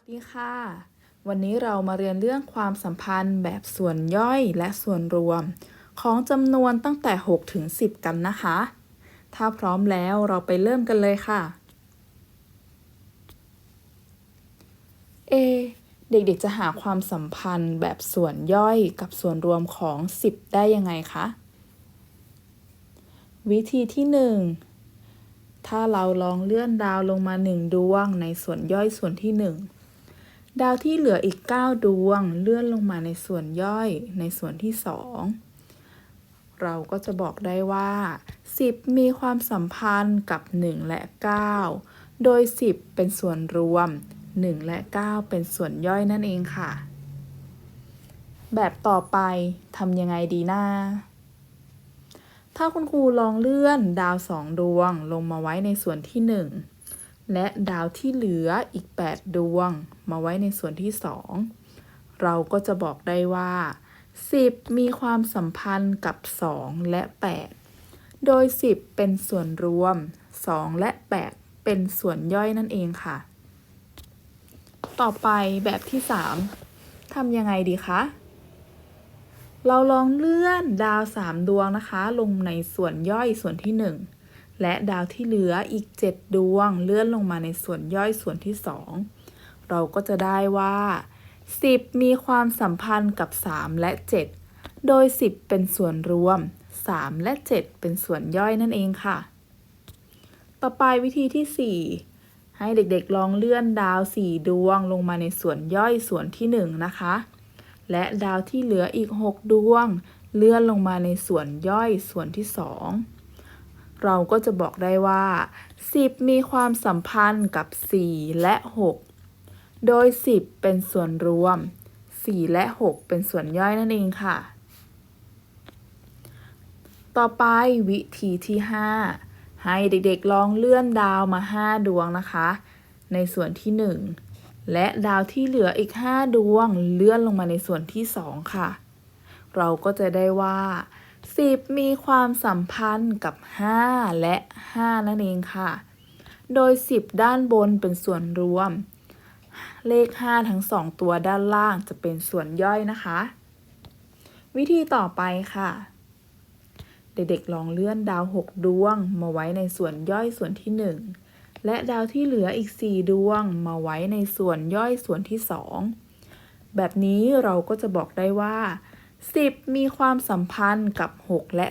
สดีค่ะ วันนี้เรามาเรียนเรื่องความสัมพันธ์แบบส่วนย่อยและส่วนรวม ของจำนวนตั้งแต่ 6 ถึง 10 กันนะคะ ถ้าพร้อมแล้วเราไปเริ่มกันเลยค่ะ A เด็กๆจะหาความสัมพันธ์แบบส่วนย่อยกับส่วนรวมของ 10 ได้ยังไงคะ วิธีที่ 1ถ้าเราลองเลื่อนดาวลงมา 1 ดวงในส่วนย่อยส่วนที่ 1 ดาวที่เหลืออีก 9 ดวงเลื่อนลงมาในส่วนย่อยในส่วนที่ 2 เราก็จะบอกได้ว่า 10 มีความสัมพันธ์กับ 1 และ 9 โดย 10 เป็นส่วนรวม 1 และ 9 เป็นส่วนย่อยนั่นเองค่ะ แบบต่อไปทำยังไงดีนะถ้าคุณครูลองเลื่อนดาวสองดวงลงมาไว้ในส่วนที่ 1 และดาวที่เหลืออีก 8 ดวง มาไว้ในส่วนที่ 2 เราก็จะบอกได้ว่า 10 มีความสัมพันธ์กับ 2 และ 8 โดย 10 เป็นส่วนรวม 2 และ 8 เป็นส่วนย่อยนั่นเองค่ะ ต่อไปแบบที่ 3ทำยังไงดีคะ เราลองเลื่อนดาว 3 ดวงนะคะ ลงในส่วนย่อยส่วนที่ 1 และดาวที่เหลืออีก 7 ดวงเลื่อนลงมาในส่วนย่อยส่วนที่ 2 เราก็จะได้ว่า 10 มีความสัมพันธ์กับ 3 และ 7 โดย 10 เป็นส่วนรวม 3 และ 7 เป็นส่วนย่อยนั่นเองค่ะ ต่อไปวิธีที่ 4 ให้เด็กๆลองเลื่อนดาว 4 ดวงลงมาในส่วนย่อยส่วนที่ 1 นะคะ และดาวที่เหลืออีก 6 ดวง เลื่อนลงมาในส่วนย่อยส่วนที่ 2 เราก็จะบอกได้ว่า 10 มีความสัมพันธ์กับ 4 และ 6 โดย 10 เป็นส่วนรวม 4 และ 6 เป็นส่วนย่อยนั่นเองค่ะ ต่อไปวิธีที่ 5 ให้เด็กๆลองเลื่อนดาวมา 5 ดวงนะคะ ในส่วนที่ 1 และดาวที่เหลืออีก 5 ดวงเลื่อนลงมาในส่วนที่ 2 ค่ะ เราก็จะได้ว่า 10 มีความสัมพันธ์กับ 5 และ 5 นั่นเองค่ะ โดย 10 ด้านบนเป็นส่วนรวม เลข 5 ทั้ง 2 ตัวด้านล่างจะเป็นส่วนย่อยนะคะ วิธีต่อไปค่ะ เด็กๆลองเลื่อนดาว 6 ดวง มาไว้ในส่วนย่อยส่วนที่ 1 และดาวที่เหลืออีก 4 ดวง มาไว้ในส่วนย่อยส่วนที่ 2 แบบนี้เราก็จะบอกได้ว่า 10 มีความสัมพันธ์กับ 6 และ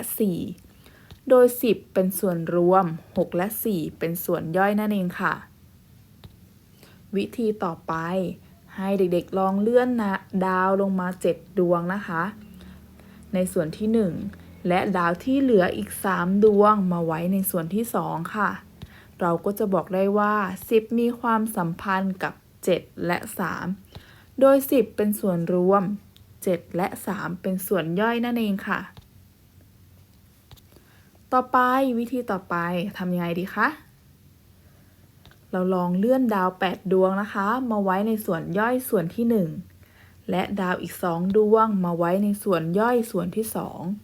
4 โดย 10 เป็นส่วนรวม 6 และ 4 เป็นส่วนย่อยนั่นเองค่ะ วิธีต่อไป ให้เด็กๆลองเลื่อนนะดาวลงมา 7 ดวงนะคะ ในส่วนที่ 1 และดาวที่เหลืออีก 3 ดวงมาไว้ในส่วนที่ 2 ค่ะ เราก็จะบอกได้ว่า 10 มีความสัมพันธ์กับ 7 และ 3 โดย 10 เป็นส่วนรวม 7 และ 3 เป็นส่วนย่อยนั่นเองค่ะ ต่อไปวิธีต่อไปทำยังไงดีคะ เราลองเลื่อนดาว 8 ดวงนะคะ มาไว้ในส่วนย่อยส่วนที่ 1 และดาวอีก 2 ดวงมาไว้ในส่วนย่อยส่วนที่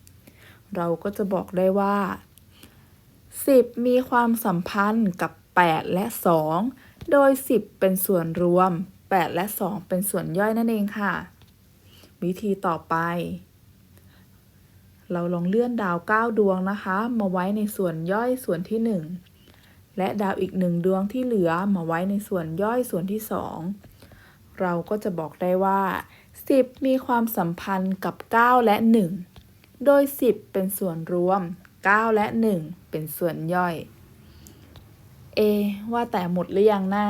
2 เราก็จะบอกได้ว่า 10 มีความสัมพันธ์กับ 8 และ 2 โดย 10 เป็นส่วนรวม 8 และ 2 เป็นส่วนย่อยนั่นเองค่ะ วิธีต่อไป เราลองเลื่อนดาว 9 ดวงนะคะ มาไว้ในส่วนย่อยส่วนที่ 1 และดาวอีกหนึ่งดวงที่เหลือมาไว้ในส่วนย่อยส่วนที่ 2 เราก็จะบอกได้ว่า 10 มีความสัมพันธ์กับ 9 และ 1 โดย 10 เป็นส่วนรวม 9 และ 1 เป็นส่วนย่อย เอ ว่าแต่หมดหรือยังนะ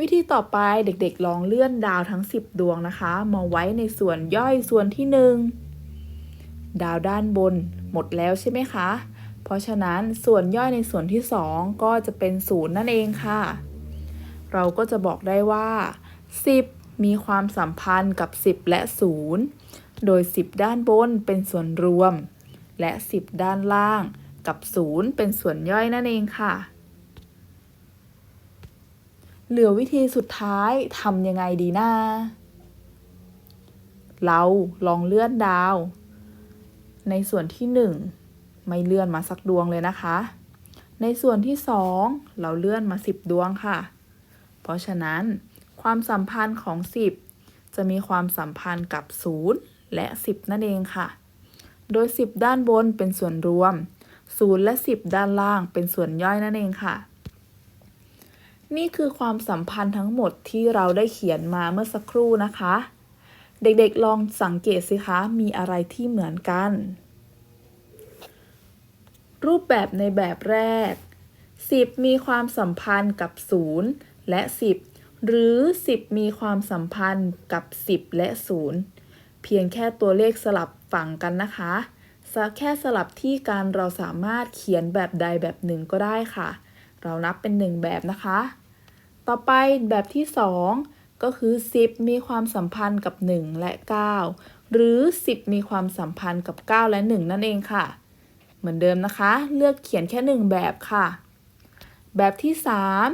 วิธีต่อไปเด็กๆลองเลื่อนดาวทั้ง 10 ดวงนะคะ มาไว้ในส่วนย่อยส่วนที่ 1 ดาวด้านบนหมดแล้วใช่ไหมคะ เพราะฉะนั้นส่วนย่อยในส่วนที่ 2 ก็จะเป็นศูนย์นั่นเองค่ะ เราก็จะบอกได้ว่า 10 มีความสัมพันธ์กับ 10 และ 0 โดย 10 ด้านบนเป็นส่วนรวม และ 10 ด้านล่างกับ 0 เป็นส่วนย่อยนั่นเองค่ะ เหลือวิธีสุดท้ายทำยังไงดีนะเราลองเลื่อนดาว ในส่วนที่ 1 ไม่เลื่อนมาสักดวงเลยนะคะ ในส่วนที่ 2 เราเลื่อนมา 10 ดวงค่ะ เพราะฉะนั้น ความสัมพันธ์ของ 10 จะมีความสัมพันธ์กับ 0 และ 10 นั่นเองค่ะ โดย 10 ด้านบนเป็นส่วนรวม 0 และ 10 ด้านล่างเป็นส่วนย่อยนั่นเองค่ะ นี่คือความสัมพันธ์ทั้งหมดที่เราได้เขียนมาเมื่อสักครู่นะคะ เด็กๆลองสังเกตสิคะมีอะไรที่เหมือนกัน รูปแบบในแบบแรก 10 มีความสัมพันธ์กับ 0 และ 10 หรือ 10 มีความสัมพันธ์กับ 10 และ 0 เพียงแค่ตัวเลขสลับฝั่งกันนะคะสแค่สลับที่กันเราสามารถเขียนแบบใดแบบหนึ่งก็ได้ค่ะ เรานับเป็นหนึ่งแบบนะคะ ต่อไปแบบที่ 2 ก็คือ 10 มีความสัมพันธ์กับ 1 และ 9 หรือ 10 มีความสัมพันธ์กับ 9 และ 1 นั่นเองค่ะ เหมือนเดิมนะคะ เลือกเขียนแค่ 1 แบบค่ะ แบบที่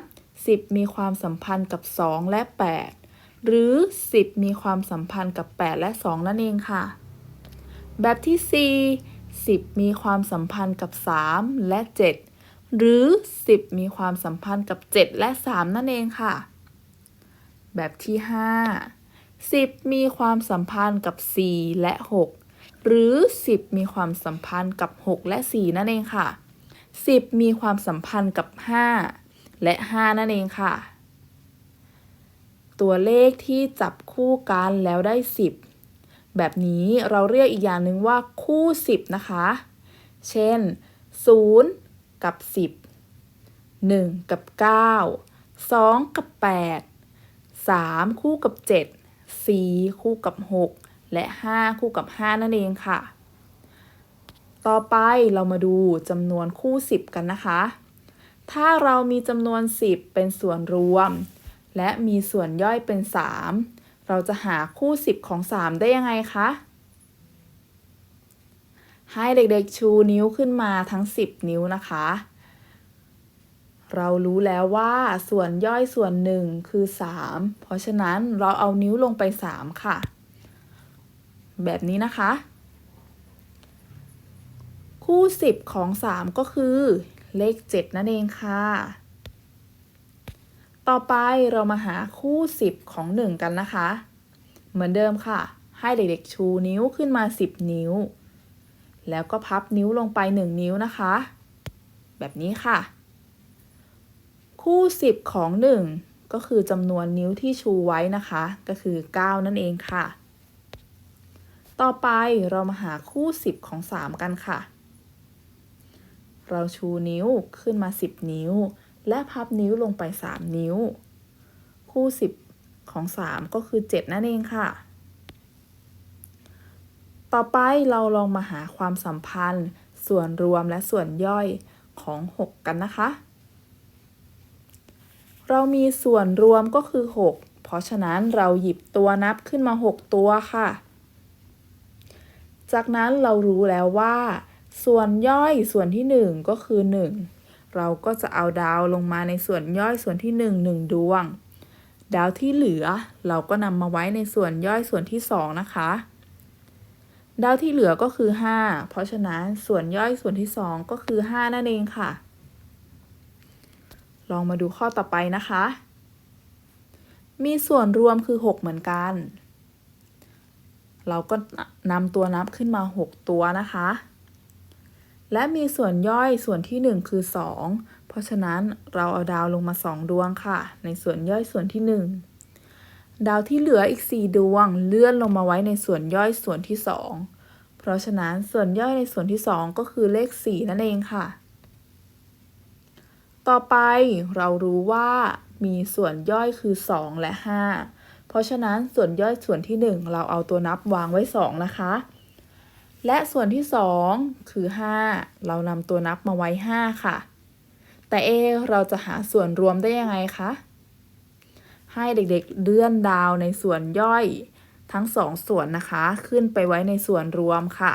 3 10 มีความสัมพันธ์กับ 2 และ 8 หรือ 10 มีความสัมพันธ์กับ 8 และ 2 นั่นเองค่ะ แบบที่ 4 10 มีความสัมพันธ์กับ 3 และ 7 หรือ 10 มีความสัมพันธ์กับ 7 และ 3 นั่นเองค่ะ แบบที่ 5 10 มีความสัมพันธ์กับ 4 และ 6 หรือ 10 มีความสัมพันธ์กับ 6 และ 4 นั่นเองค่ะ 10 มีความสัมพันธ์กับ 5 และ 5 นั่นเองค่ะ ตัวเลขที่จับคู่กันแล้วได้ 10 แบบนี้เราเรียกอีกอย่างหนึ่งว่าคู่ 10 นะคะ เช่น 0 กับ 10 1 กับ 9 2 กับ 8 3 คู่กับ 7 4 คู่กับ 6 และ 5 คู่กับ 5 นั่นเองค่ะ ต่อไปเรามาดูจำนวนคู่ 10 กันนะคะ ถ้าเรามีจำนวน 10 เป็นส่วนรวม และมีส่วนย่อยเป็น 3 เราจะหาคู่ 10 ของ 3 ได้ยังไงคะ ให้เด็กๆชูนิ้วขึ้นมาทั้ง 10 นิ้วนะคะ เรารู้แล้วว่าส่วนย่อยส่วนหนึ่งคือ 3 เพราะฉะนั้นเราเอานิ้วลงไป 3 ค่ะ แบบนี้นะคะ คู่ 10 ของ 3 ก็คือ เลข 7 นั่นเองค่ะ ต่อไปเรามาหาคู่ 10 ของ 1 กันนะคะ เหมือนเดิมค่ะ ให้เด็กๆชูนิ้วขึ้นมา 10 นิ้ว แล้วก็พับนิ้วลงไป 1 นิ้วนะคะ แบบนี้ค่ะ คู่ 10 ของ 1 ก็คือจำนวนนิ้วที่ชูไว้นะคะ ก็คือ 9 นั่นเองค่ะ ต่อไปเรามาหาคู่ 10 ของ 3 กันค่ะ เราชูนิ้วขึ้นมา 10 นิ้ว และพับนิ้วลงไป 3 นิ้ว คู่ 10 ของ 3 ก็คือ 7 นั่นเองค่ะ ต่อไปเราลองมาหาความสัมพันธ์ ส่วนรวมและส่วนย่อยของ 6 กันนะคะ เรามีส่วนรวมก็คือ 6 เพราะฉะนั้นเราหยิบตัวนับขึ้นมา 6 ตัวค่ะ จากนั้นเรารู้แล้วว่า ส่วนย่อยส่วนที่ 1 ก็คือ 1 เราก็จะเอาดาวลงมาในส่วนย่อยส่วนที่ 1 1 ดวง ดาวที่เหลือเราก็นำมาไว้ในส่วนย่อยส่วนที่ 2 นะคะ ดาวที่เหลือก็คือ 5 เพราะฉะนั้นส่วนย่อยส่วนที่ 2 ก็คือ 5 นั่นเองค่ะ ลองมาดูข้อต่อไปนะคะ มีส่วนรวมคือ 6 เหมือนกัน เราก็นำตัวนับขึ้นมา 6 ตัวนะคะ และมีส่วนย่อยส่วนที่ 1 คือ 2 เพราะฉะนั้นเราเอาดาวลงมา 2 ดวงค่ะ ในส่วนย่อยส่วนที่ 1 ดาวที่เหลืออีก 4 ดวงเลื่อนลงมาไว้ในส่วนย่อยส่วนที่ 2 เพราะฉะนั้นส่วนย่อยในส่วนที่ 2 ก็คือเลข 4 นั่นเองค่ะ ต่อไปเรารู้ว่ามีส่วนย่อยคือ 2 และ 5 เพราะฉะนั้นส่วนย่อยส่วนที่ 1 เราเอาตัวนับวางไว้ 2 นะคะ และส่วนที่ 2 คือ 5 เรานำตัวนับมาไว้ 5 ค่ะ แต่เอเราจะหาส่วนรวมได้ยังไงคะ ให้เด็กๆเลื่อนดาวในส่วนย่อยทั้งสองส่วนนะคะ ขึ้นไปไว้ในส่วนรวมค่ะ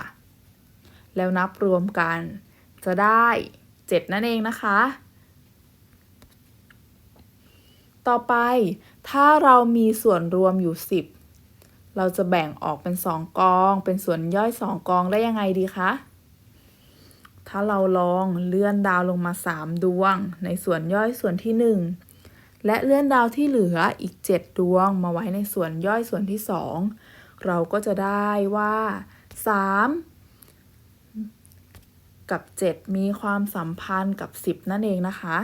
แล้วนับรวมกันจะได้ 7 นั่นเองนะคะ ต่อไปถ้าเรามีส่วนรวมอยู่ 10 เราจะแบ่งออกเป็น 2 กอง เป็นส่วนย่อย 2 กองได้ยังไงดีคะ ถ้าเราลองเลื่อนดาวลงมา 3 ดวง ในส่วนย่อยส่วนที่ 1 และเลื่อนดาวที่เหลืออีก 7 ดวงมาไว้ในส่วนย่อยส่วนที่ 2 เราก็จะได้ว่า 3 กับ 7 มีความสัมพันธ์กับ 10 นั่นเองนะคะ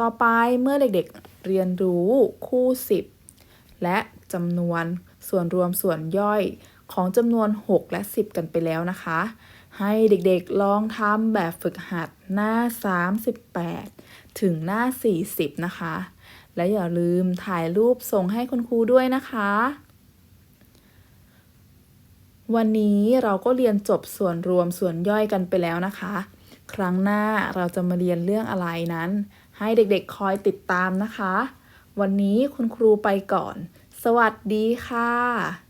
ต่อไปเมื่อเด็กๆเรียนรู้คู่ 10 และจำนวนส่วนรวมส่วนย่อยของจำนวน 6 และ 10 กันไปแล้วนะคะ ให้เด็กๆลองทำแบบฝึกหัดหน้า 38 ถึงหน้า 40 นะคะ และอย่าลืมถ่ายรูปส่งให้คุณครูด้วยนะคะ วันนี้เราก็เรียนจบส่วนรวมส่วนย่อยกันไปแล้วนะคะ ครั้งหน้าเราจะมาเรียนเรื่องอะไรนั้น ให้เด็กๆคอยติดตามนะคะ วันนี้คุณครูไปก่อน สวัสดีค่ะ